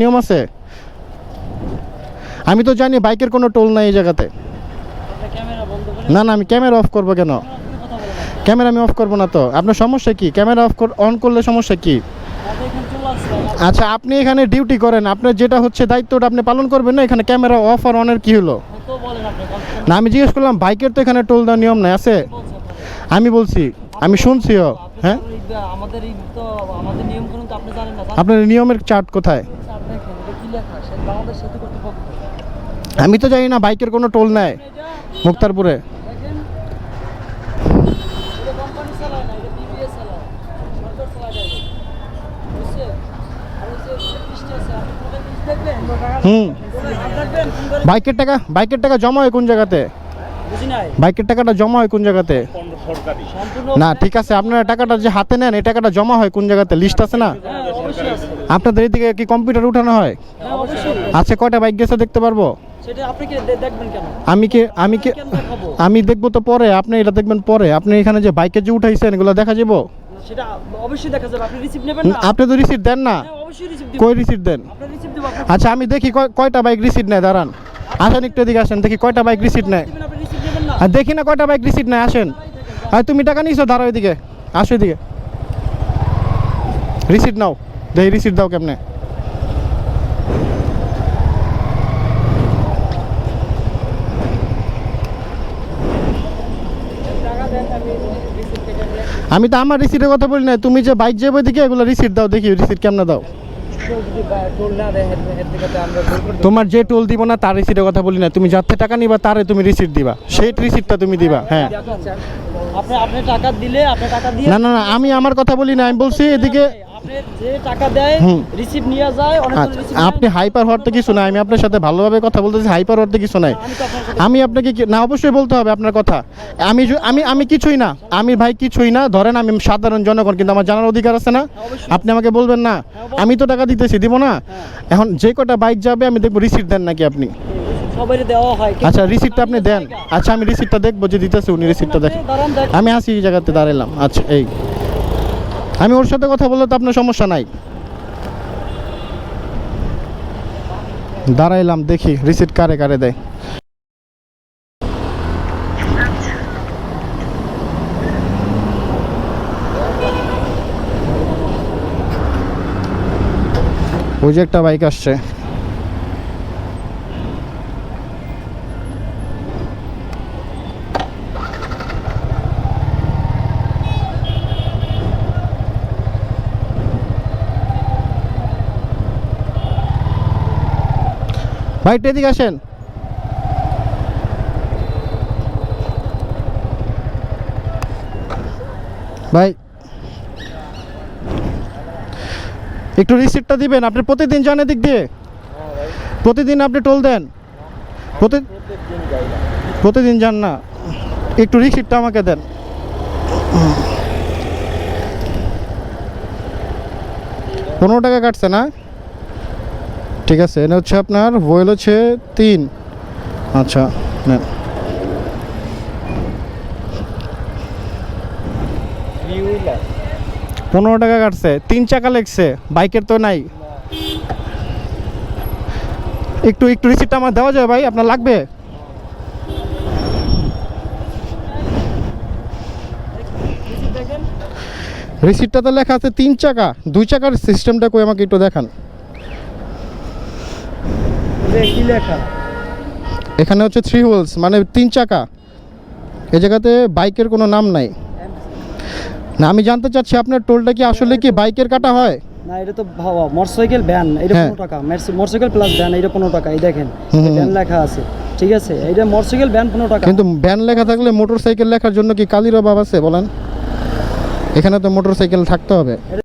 নিয়ম আছে? আমি তো জানি বাইকের কোনো টোল নাই এই জায়গাতে। না না, আমি ক্যামেরা অফ করব কেন। ক্যামেরা আমি অফ করব না তো। আপনার সমস্যা কি? ক্যামেরা অফ অন করলে সমস্যা কি? আচ্ছা আপনি এখানে ডিউটি করেন। আপনার যেটা হচ্ছে দায়িত্বটা আপনি পালন করবেন না? এখানে ক্যামেরা অফ আর অনের কি হলো? না, আমি জিজ্ঞেস করলাম, বাইকের তো এখানে টোল দেওয়ার নিয়ম নাই, আছে? আমি বলছি আমি শুনছিও আপনি হ্যাঁ? আপনার নিয়মের চার্ট কোথায়? আমি তো জানি না বাইকের কোনো টোল নেয় মুক্তারপুরে। হুম। বাইকের টাকা বাইকের টাকা জমা হয় কোন জায়গাতে? বাইকের টাকাটা জমা হয় কোন জায়গাতে? না ঠিক আছে আপনারা টাকাটা যে হাতে নেন এই টাকাটা জমা হয় কোন জায়গাতে? লিস্ট আছে না? হ্যাঁ অবশ্যই আছে। আপনাদের এদিকে কি কম্পিউটার উঠানো হয়? হ্যাঁ অবশ্যই। আছে কয়টা বাইক গেছে দেখতে পারব? সেটা আপনি কি দে- দেখবেন কেন? আমি কি আমি কি আমি দেখব তো পরে আপনি এটা দেখবেন পরে। আপনি এখানে যে বাইকে যে উঠাইছেন এগুলো দেখা যাব না, সেটা অবশ্যই দেখা যাবে। আপনি রিসিভ নেবেন না? আপনি তো রিসিট দেন না? হ্যাঁ অবশ্যই রিসিভ দিবেন কই রিসিট দেন? আচ্ছা আমি দেখি কয়- কয়টা বাইক রিসিট নেয় দাঁড়ান। আসেন একটু এদিকে আসেন দেখি কয়টা বাইক রিসিট নেয় দিবেন আপনি রিসিভ নেবেন না আর দেখি না কয়টা বাইক রিসিট নেয়, আসেন। আর তুমি টাকা নিয়েছো দাঁড়াও এদিকে। আসো এদিকে। রিসিট নাও। দেখি রিসিট দাও কেমনে? আমি তো আমার রিসিটের কথা বলি না তুমি যে বাইক যাবে দিকে এগুলো রিসিট দাও, দেখি রিসিট কেমনে দাও। তোমার যে টোল দিব না তার রিসিটের কথা বলি না। তুমি যাতে টাকা নিবা তারে তুমি রিসিট দিবা। সেই রিসিটটা তুমি দিবা হ্যাঁ। আপনি আপনি টাকা দিলে আপনি টাকা দিয়ে না না না আমি আমার কথা বলি না আমি বলছি এদিকে আপনি টাকা হুম। রিসিভ নিয়ে যায় অনেক আপনি হাইপার হওয়ার কিছু না আমি আপনার সাথে ভালোভাবে কথা বলতেছি হাইপার হওয়ার তো কিছু নাই। আমি আপনাকে না অবশ্যই বলতে হবে আপনার কথা। আমি আমি আমি কিছুই না আমি ভাই কিছুই না। ধরেন আমি সাধারণ জনগণ কিন্তু আমার জানার অধিকার আছে না। আপনি আমাকে বলবেন না। আমি তো টাকা দিতেছি দিব না? এখন যে কটা বাইক যাবে আমি দেখব রিসিট দেন নাকি আপনি। হয় আচ্ছা রিসিটটা আপনি দেন। আচ্ছা আমি রিসিটটা দেখব যে দিতেছে উনি রিসিটটা দেখেন। আমি আসি এই জায়গাতে দাঁড়ালাম আচ্ছা এই। আমি ওর সাথে কথা বললে তো আপনার সমস্যা নাই। দাঁড়াইলাম, দেখি রিসিট কারে কারে দেয়। ওই যে একটা বাইক আসছে। ভাই একটু এদিকে আসেন। ভাই, একটু রিসিপ্টটা দিবেন, আপনি প্রতিদিন যান এদিক দিয়ে। প্রতিদিন আপনি টোল দেন। প্রতি প্রতিদিন যান না। একটু রিসিপ্টটা আমাকে দেন। পনেরো টাকা কাটছে না? ঠিক আছে এটা হচ্ছে আপনার বয়েল হচ্ছে তিন। আচ্ছা নেন। পনেরো টাকা কাটছে, তিন চাকা লেগছে, বাইকের তো নাই। একটু একটু রিসিপ্টটা আমার দেওয়া যায় ভাই, আপনার লাগবে? রিসিভ দেখেন রিসিপ্টটা তো লেখা আছে তিন চাকা, দুই চাকার সিস্টেমটা কই আমাকে একটু দেখান। কি লেখা? এখানে হচ্ছে থ্রি হুইলস মানে তিন চাকা। এই জায়গাতে বাইকের কোনো নাম নাই। না আমি জানতে চাচ্ছি আপনার টোলটা কি আসলে কি বাইকের কাটা হয়? না এটা তো ভাবা মোটরসাইকেল ভ্যান এটা। পনেরো টাকা। মোটরসাইকেল প্লাস ভ্যান এটা পনেরো টাকা এই দেখেন। ভ্যান লেখা আছে ঠিক আছে? এটা মোটরসাইকেল ভ্যান পনেরো টাকা। কিন্তু ভ্যান লেখা থাকলে মোটর সাইকেল লেখার জন্য কি কালির অভাব আছে বলেন? এখানে তো মোটর সাইকেল থাকতে হবে।